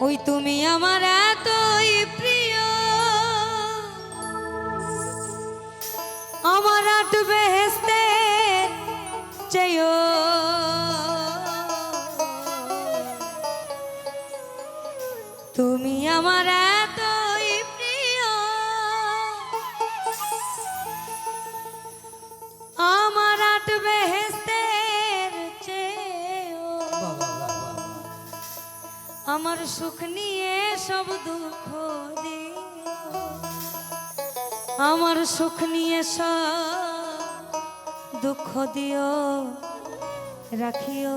ওই তুমি আমার এতই প্রিয়। আমার আট বেহেস্তে চেয়ো তুমি আমার এতই আমার সুখ নিয়ে সব দুঃখ দিও। আমার সুখ নিয়ে সব দুঃখ দিও। রাখিও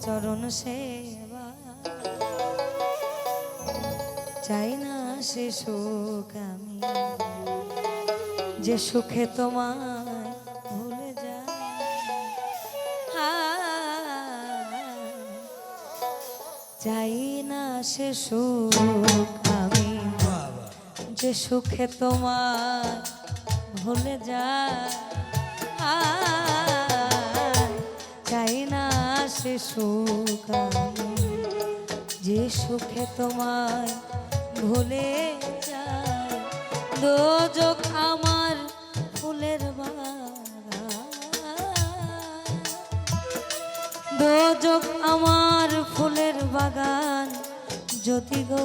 চরণ সেবা। চাই না সে সুখ আমি। যে সুখে তোমায় চাই না সে সুখ আমি। যে সুখে তোমার ভুলে যায় চাই না সে সুখ আমি। যে সুখে তোমার ভুলে যায় দোজক আমার ফুলের দোজক আমার ফুলের বাগান। যদি গো,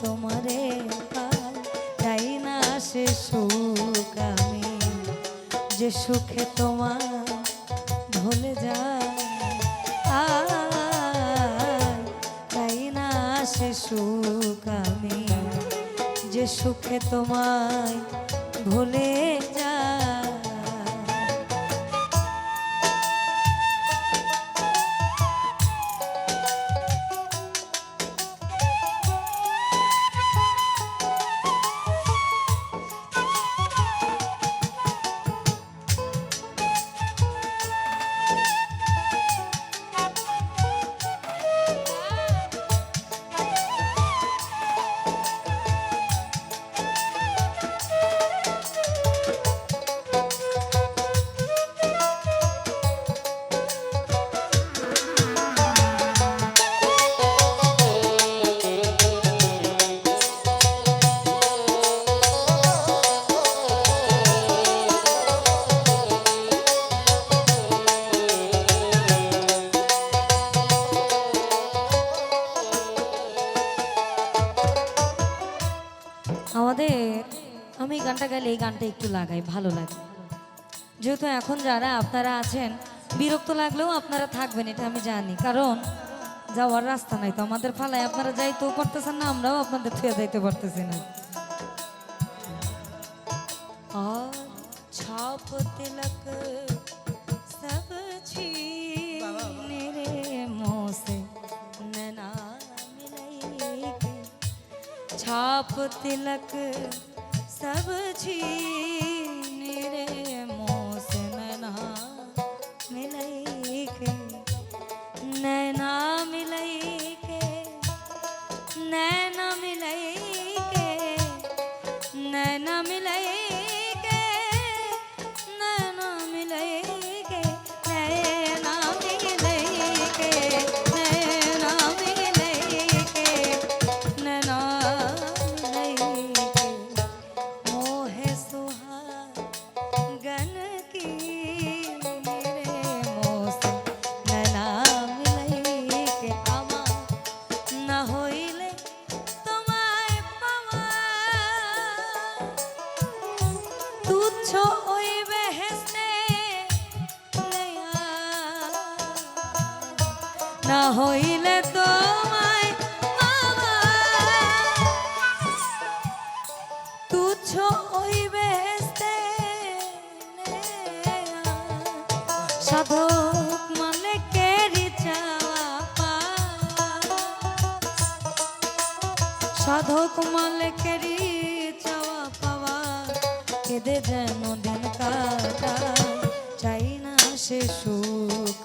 তোমারে পাই চাই না সে সুখ আমি? যে সুখে তোমার ভুলে যায় চাই না সে সুখ আমি? যে সুখে তোমায় ভুলে যায় গানটা গাইলে এই গানটা একটু লাগাই, ভালো লাগে। যেহেতু এখন যারা আপনারা আছেন, বিরক্ত লাগলেও আপনারা থাকবেন, এটা আমি জানি। কারণ যাওয়ার রাস্তা নাই তো, আমাদের ফালায় আপনারা যাইতেও পারতেছেন না, আমরাও আপনাদের থুয়ে যাইতে পারতেছি না। ছাপ তিলক রে ছাপ তিলক सब जी না হইলে তোমায় তুচ্ছ ওই সাধক মানে কেরি চাওয়া সাধক মালিকেরই চাওয়া পাওয়া কেঁদে যেন দিন কাটা চাই না সে সুখ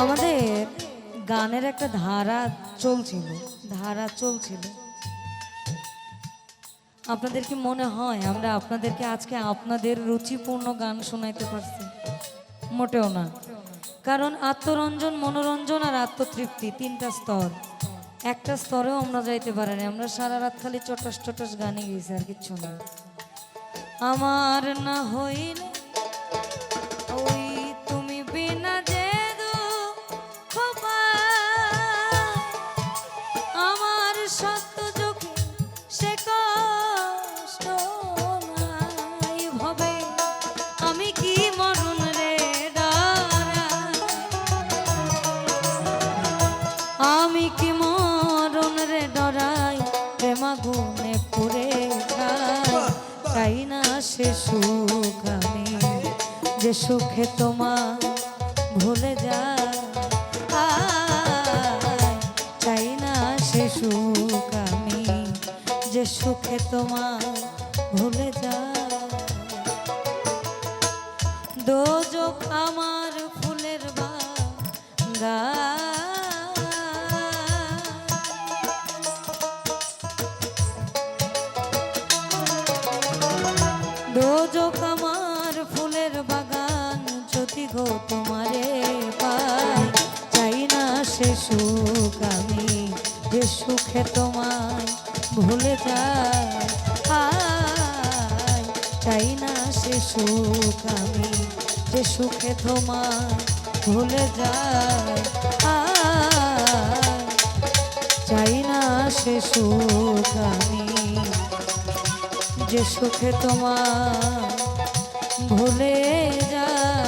আমাদের গানের একটা ধারা চলছিল ধারা চলছিল। আপনাদের কি মনে হয় আমরা আপনাদেরকে আজকে আপনাদের রুচিপূর্ণ গান শোনাইতে পারছি? মোটেও না। কারণ আত্মরঞ্জন, মনোরঞ্জন আর আত্মতৃপ্তি তিনটা স্তর। একটা স্তরেও আমরা যাইতে পারিনি আমরা সারা রাত খালি চটাস চটাস গানে গেছি আর কিচ্ছু না। আমার না হইলে কি মরণ রে ডরাই প্রেমা গুনে পুরে খাই। চাই না সে সুখ আমি যে সুখে তোমার ভুলে যায়। চাই না সে সুখ আমি যে সুখে তোমার ভুলে যায়। দোজক আমার ফুলের বাগা দোজক আমার ফুলের বাগান যদি গো তোমারে পাই। চাই না সে সুখ আমি যে সুখে তোমায় ভুলে যাই আয়, চাই না সে সুখ আমি যে সুখে তোমায় ভুলে যাই আয়, চাই না সে সুখ আমি যে সুখে তোমার ভুলে যায়।